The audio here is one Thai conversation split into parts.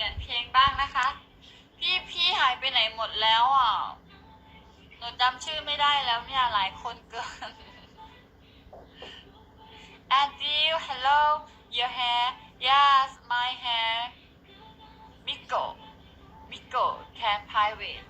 ลี่ยนเพลงบ้างนะคะ พี่พี่หายไปไหนหมดแล้วอะหนูจำชื่อไม่ได้แล้วเนี่ยหลายคนเกิน a n d i l hello your hair yes my hair Miko Miko can private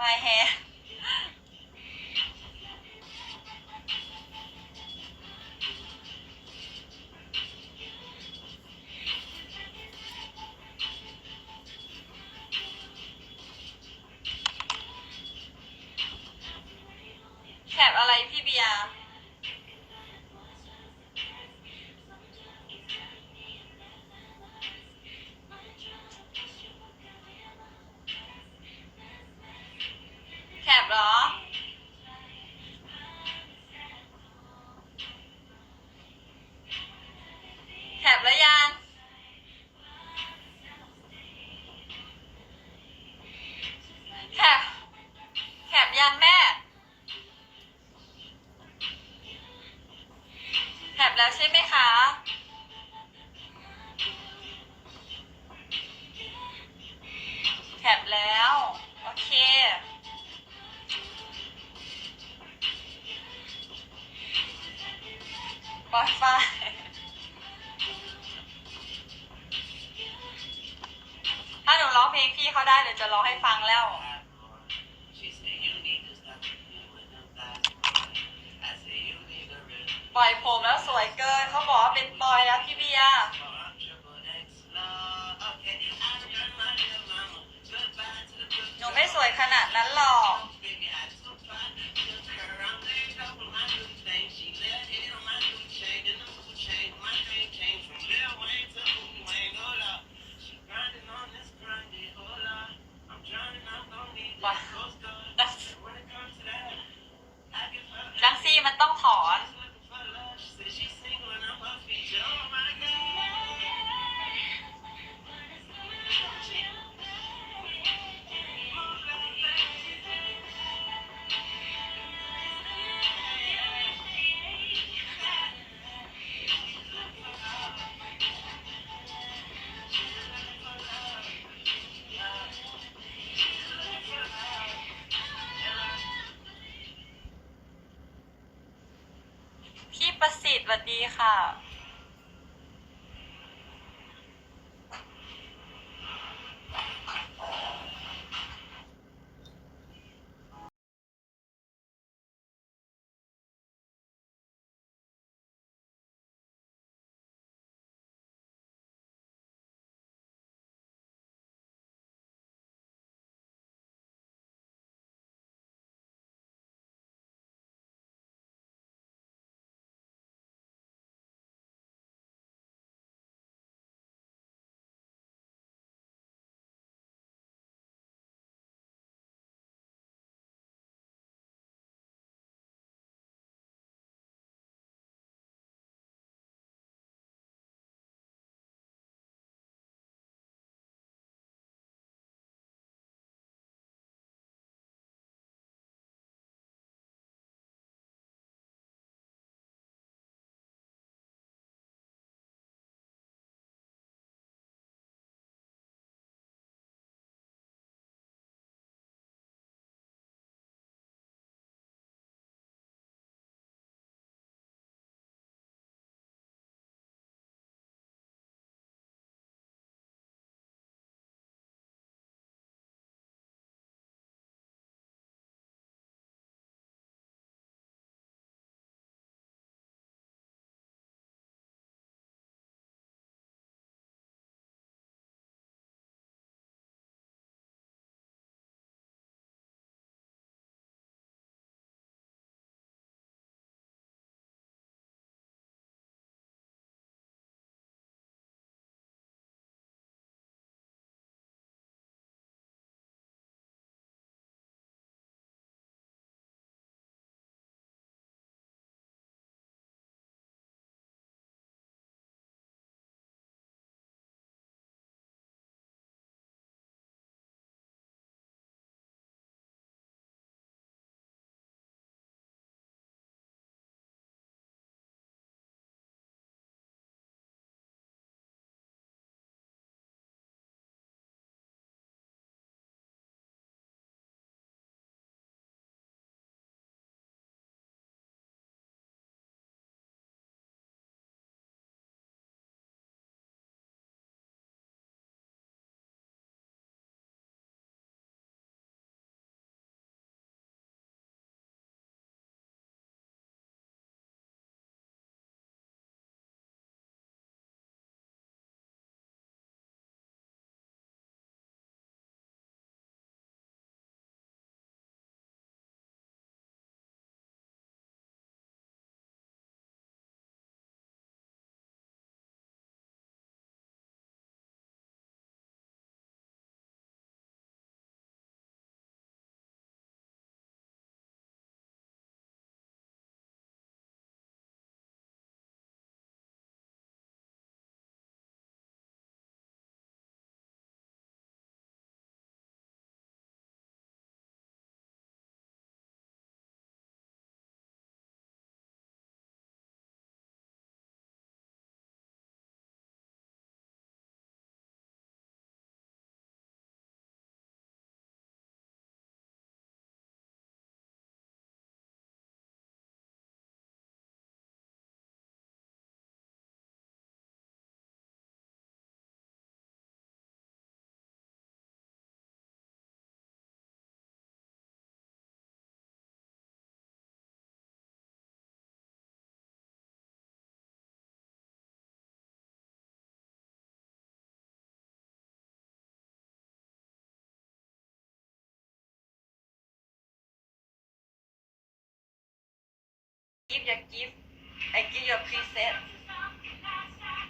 My hair ไฟถ้าหนูร้องเพลงพี่เขาได้เดี๋ยวจะร้องให้ฟังแล้ว ปล่อยผมแล้วสวยเกินเขาบอกว่าเป็นปอยแล้วพี่เบียร์หนูไม่สวยขนาดนั้นหรอก วัสดีค่ะ give your gift I give your present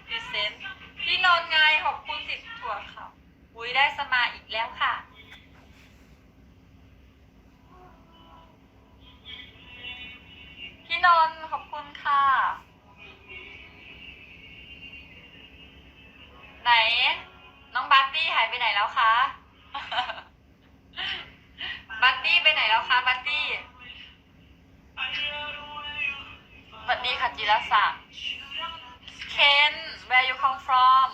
present พี่นนท์ไงขอบคุณสิบถั่วค่ะอุ้ยได้สมาอีกแล้วค่ะ พี่นนท์ขอบคุณค่ะ ไหน น้องบัตตี้หายไปไหนแล้วคะ รศักดิ์เคน where you come from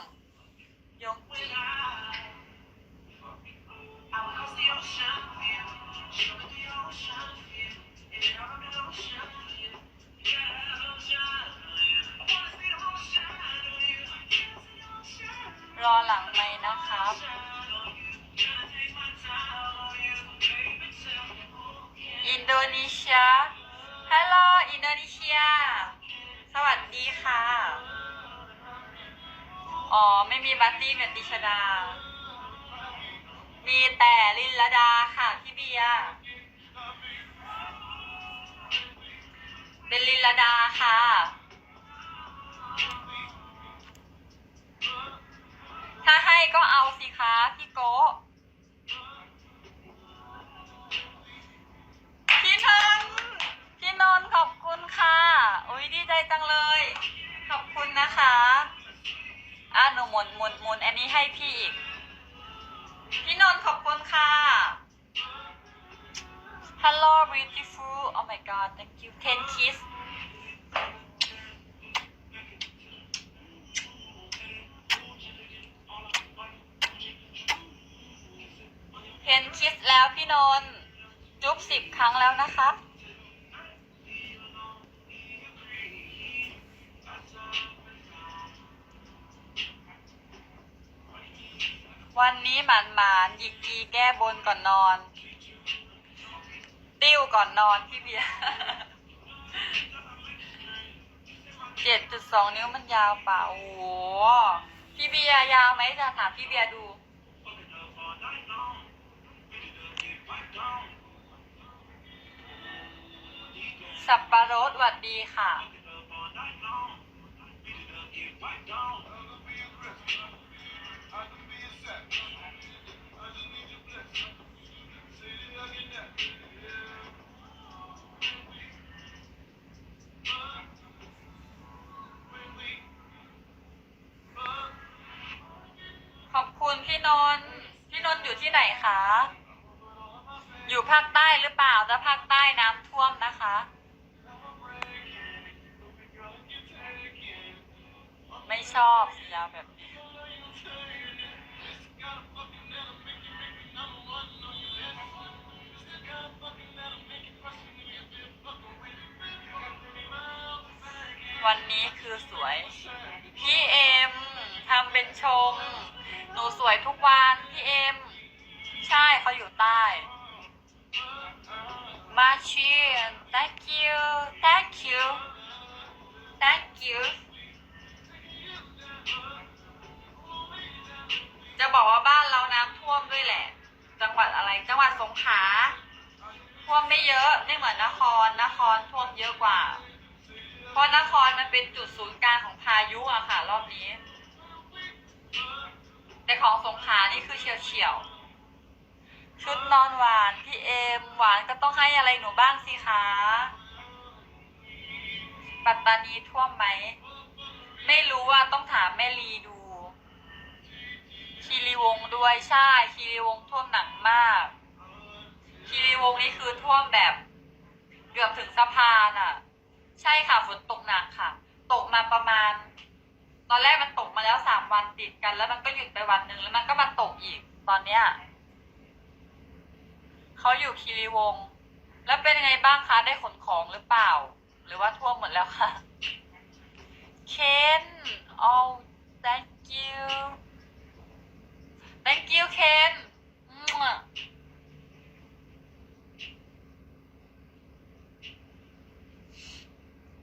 อ๋อ ไม่มีบัตตี้เหมือนดิชดา มีแต่ลินลดาค่ะพี่เบียเป็นลินลดาค่ะ ถ้าให้ก็เอาสิคะพี่โกพี่นนพี่นนท์ขอบคุณค่ะ อุ้ยดีใจจังเลย ขอบคุณนะคะ อะหนูหมุนหมุนหมุนอันนี้ให้พี่อีก พี่นนท์ขอบคุณค่ะ Hello beautiful oh my god thank you ten kiss เห็นคิสแล้วพี่นนท์จุ๊บสิบครั้งแล้วนะคะ วันนี้หมานหมานหยิกกีแก้บนก่อนนอน ติ้วก่อนนอนพี่เบียร์เจ็ดจุดสองนิ้วมันยาวเปล่าโอ้โหพี่เบียร์ยาวไหมจะถามพี่เบียร์ดู สับปะรดหวัดดีค่ะ ขอบคุณพี่นนท์พี่นนท์อยู่ที่ไหนคะ อยู่ภาคใต้หรือเปล่าถ้าภาคใต้น้ำท่วมนะคะ ไม่ชอบสียาแบบ วันนี้คือสวย พี่เอ็มทำเป็นชม หนูสวยทุกวันพี่เอ็ม ใช่เขาอยู่ใต้ มาเชียน thank you thank you thank you จะบอกว่าบ้านเราน้ำท่วมด้วยแหละ จังหวัดอะไร จังหวัดสงขลาท่วมไม่เยอะไม่เหมือนนคร นครท่วมเยอะกว่า เพราะนครมันเป็นจุดศูนย์กลางของพายุอะค่ะ รอบนี้ แต่ของสงขลานี่คือเฉียวเฉียวชุดนอนหวานพี่เอมหวานก็ต้องให้อะไรหนูบ้างสิคะปัตตานีท่วมไหม ไม่รู้ว่าต้องถามแม่ลีดู คีรีวงศ์ด้วยใช่คีรีวงศ์ท่วมหนักมาก คีรีวงศ์นี่คือท่วมแบบ เกือบถึงสะพานอะ ใช่ค่ะฝนตกหนักค่ะ ตกมาประมาณ ตอนแรกมันตกมาแล้วสามวันติดกัน แล้วมันก็หยุดไปวันหนึ่งแล้วมันก็มาตกอีก ตอนเนี้ยเขาอยู่คีรีวงศ์แล้วเป็นยังไงบ้างคะได้ขนของหรือเปล่า หรือว่าท่วมหมดแล้วคะเคน oh thank you thank you เคน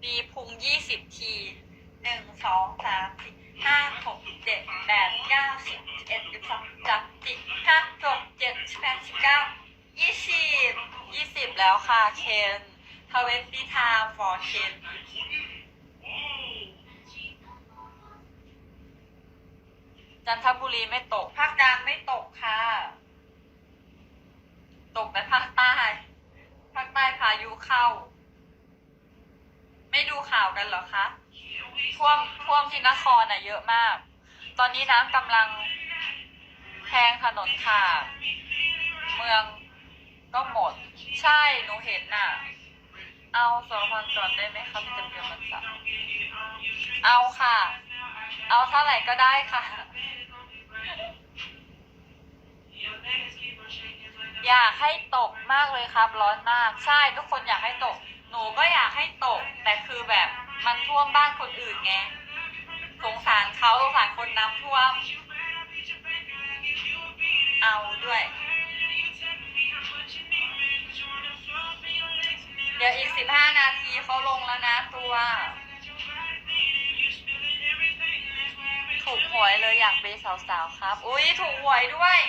มีพุงยี่สิบทีหนึ่งสองสามสี่ห้าหกเจ็ดแปดเก้าสิบเอ็ดสิบสองสิบสามสิบห้าหกเจ็ดสิบแปดสิบเก้ายี่สิบยี่สิบแล้วค่ะเคนทเวนตี้ไทม์ฟอร์เคนจันทบุรีไม่ตก ภาคกลางไม่ตกค่ะ ตกแต่ภาคใต้ ภาคใต้พายุเข้า ไม่ดูข่าวกันเหรอคะท่วมท่วมที่นครน่ะเยอะมาก ตอนนี้น้ำกำลังแทงถนนค่ะบเมืองก็หมด ใช่หนูเห็นน่ะ เอาสองพันก่อนได้ไหมคะมันจะเพียงมันสับเอาค่ะ เอาเท่าไหร่ก็ได้ค่ะ อยากให้ตกมากเลยครับ ร้อนมาก ใช่ทุกคนอยากให้ตก หนูก็อยากให้ตก แต่คือแบบมันท่วมบ้านคนอื่นไง สงสารเขาสงสารคนน้ำท่วม เอาด้วย เดี๋ยวอีกสิบห้านาทีเขาลงแล้วนะตัว ถูกหวยเลยอยากเป็นสาวๆครับ อุ้ยถูกหวยด้วย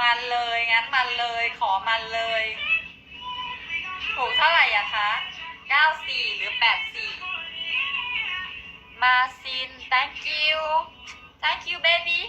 มันเลยงั้นมันเลยขอมันเลย ถูกเท่าไหร่อะคะ 94 หรือ 84 มาซิน thank you thank you baby